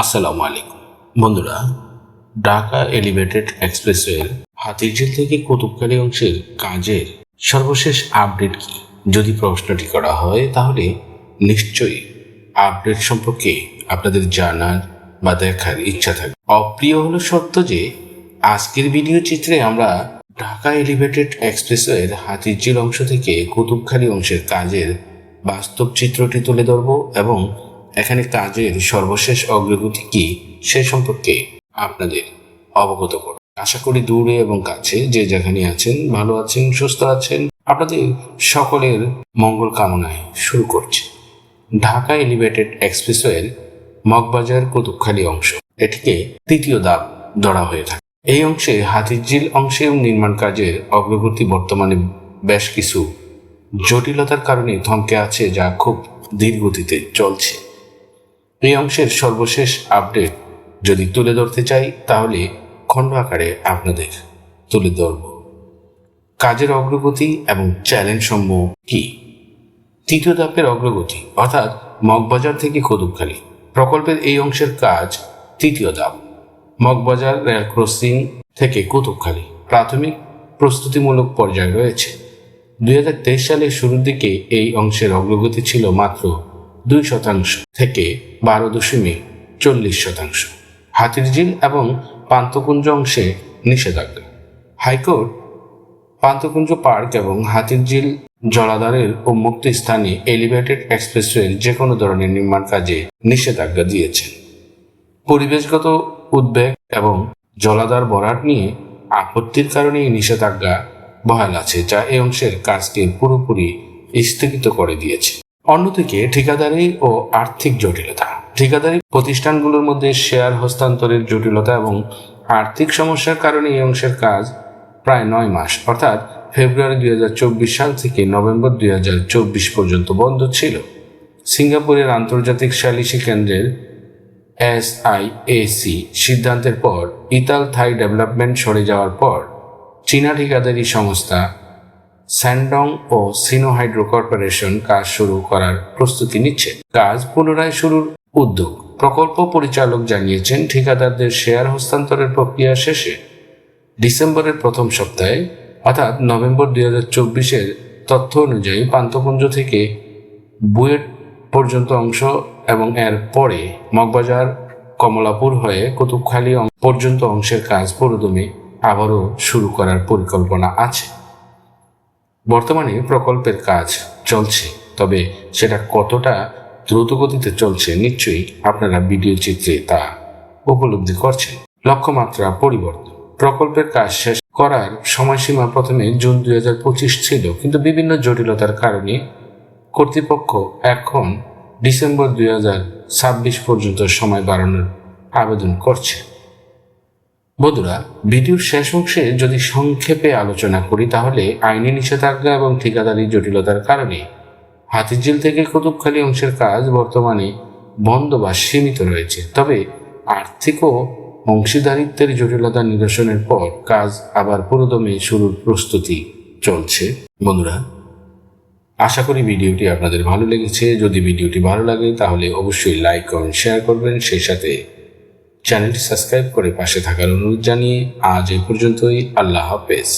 আসসালামু আলাইকুম। বন্ধুরা, ঢাকা এলিভেটেড এক্সপ্রেসওয়ের হাতিরঝিল থেকে কুতুবখালী অংশের কাজের সর্বশেষ আপডেট কি? যদি প্রশ্নটি করা হয়, তাহলে নিশ্চয়ই আপডেট সম্পর্কে আপনাদের জানার বা দেখার ইচ্ছা থাকে অপ্রিয় হলো সত্য যে, আজকের ভিডিও চিত্রে আমরা ঢাকা এলিভেটেড এক্সপ্রেসওয়ের হাতিরঝিল অংশ থেকে কুতুবখালী অংশের কাজের বাস্তব চিত্রটি তুলে ধরব এবং এখানে কাজের সর্বশেষ অগ্রগতি কি সে সম্পর্কে আপনাদের অবগত করব আশা করি দূরে এবং কাছে যে যেখানে আছেন, ভালো আছেন, সুস্থ আছেন, আপনাদের সকলের মঙ্গল কামনায় শুরু করছি। ঢাকা এলিভেটেড এক্সপ্রেসওয়ের মগবাজার কুতুবখালী অংশ। এটিকে তৃতীয় ধাপ ধরা হয়ে থাকে। এই অংশে হাতিরঝিল অংশে নির্মাণ কাজের অগ্রগতি বর্তমানে বেশ কিছু জটিলতার কারণে থমকে আছে যা খুব ধীর গতিতে চলছে। এই অংশের সর্বশেষ আপডেট যদি তুলে ধরতে চাই, তাহলে খণ্ড আকারে আপনাদের তুলে ধরব। কাজের অগ্রগতি এবং চ্যালেঞ্জ সমূহ কি? তৃতীয় ধাপের অগ্রগতি, অর্থাৎ মগবাজার থেকে কদুবখালী প্রকল্পের এই অংশের কাজ তৃতীয় ধাপ। মগবাজার, রেল ক্রসিং থেকে কুতুবখালী প্রাথমিক প্রস্তুতিমূলক পর্যায়ে রয়েছে। দুই হাজার তেইশ সালের শুরুর দিকে এই অংশের অগ্রগতি ছিল মাত্র দুই শতাংশ থেকে বারো দশমিক চল্লিশ শতাংশ। হাতিরঝিল এবং পান্তকুঞ্জ অংশে নিষেধাজ্ঞা। হাইকোর্ট পান্তকুঞ্জ পার্ক এবং হাতিরঝিল জলাধারের উন্মুক্ত স্থানে এলিভেটেড এক্সপ্রেসওয়ের যে কোনো ধরনের নির্মাণ কাজে নিষেধাজ্ঞা দিয়েছেন। পরিবেশগত উদ্বেগ এবং জলাধার বরাট নিয়ে আপত্তির কারণে এই নিষেধাজ্ঞা বহাল আছে, যা এই অংশের কাজকে পুরোপুরি স্থগিত করে দিয়েছে। অন্যদিকে ঠিকাদারি ও আর্থিক জটিলতা। ঠিকাদারি প্রতিষ্ঠানগুলোর মধ্যে শেয়ার হস্তান্তরের জটিলতা এবং আর্থিক সমস্যার কারণে এই অংশের কাজ প্রায় নয় মাস, অর্থাৎ ফেব্রুয়ারি দুই হাজার চব্বিশ সাল থেকে নভেম্বর দুই হাজার চব্বিশ পর্যন্ত বন্ধ ছিল। সিঙ্গাপুরের আন্তর্জাতিক সালিসি কেন্দ্রের এসআইএসি সিদ্ধান্তের পর ইতাল থাই ডেভেলপমেন্ট সরে যাওয়ার পর চীনা ঠিকাদারি সংস্থা স্যান্ডং ও সিনোহাইড্রো কর্পোরেশন কাজ শুরু করার প্রস্তুতি নিচ্ছে। কাজ পুনরায় শুরুর উদ্যোগ। প্রকল্প পরিচালক জানিয়েছেন, ঠিকাদারদের শেয়ার হস্তান্তরের প্রক্রিয়া শেষে ডিসেম্বরের প্রথম সপ্তাহে, অর্থাৎ নভেম্বর দুই হাজার চব্বিশের তথ্য অনুযায়ী পান্তকুঞ্জ থেকে বুয়েট পর্যন্ত অংশ এবং এর পরে মগবাজার, কমলাপুর হয়ে কুতুবখালী পর্যন্ত অংশের কাজ পুরোদমে আবারও শুরু করার পরিকল্পনা আছে। বর্তমানে প্রকল্পের কাজ চলছে, তবে সেটা কতটা দ্রুতগতিতে চলছে নিশ্চয়ই আপনারা ভিডিও চিত্রে তা উপলব্ধি করছেন। লক্ষ্যমাত্রা পরিবর্তন। প্রকল্পের কাজ শেষ করার সময়সীমা প্রথমে জুন দুই হাজার পঁচিশ ছিল, কিন্তু বিভিন্ন জটিলতার কারণে কর্তৃপক্ষ এখন ডিসেম্বর দুই হাজার ছাব্বিশ পর্যন্ত সময় বাড়ানোর আবেদন করছে। বন্ধুরা, ভিডিওর শেষ অংশে যদি সংক্ষেপে আলোচনা করি, তাহলে আইনি নিষেধাজ্ঞা এবং ঠিকাদারি জটিলতার কারণে হাতিঝিল থেকে কুতুবখালী অংশের কাজ বর্তমানে বন্ধ বা সীমিত রয়েছে। তবে আর্থিক ও অংশীদারিত্বের জটিলতা নিরসনের পর কাজ আবার পুরোদমে শুরুর প্রস্তুতি চলছে। বন্ধুরা, আশা করি ভিডিওটি আপনাদের ভালো লেগেছে। যদি ভিডিওটি ভালো লাগে, তাহলে অবশ্যই লাইক, কমেন্ট, শেয়ার করবেন। সেই সাথে চ্যানেলটি সাবস্ক্রাইব করে পাশে থাকার অনুরোধ জানিয়ে আজ এই পর্যন্তই। আল্লাহ হাফেজ।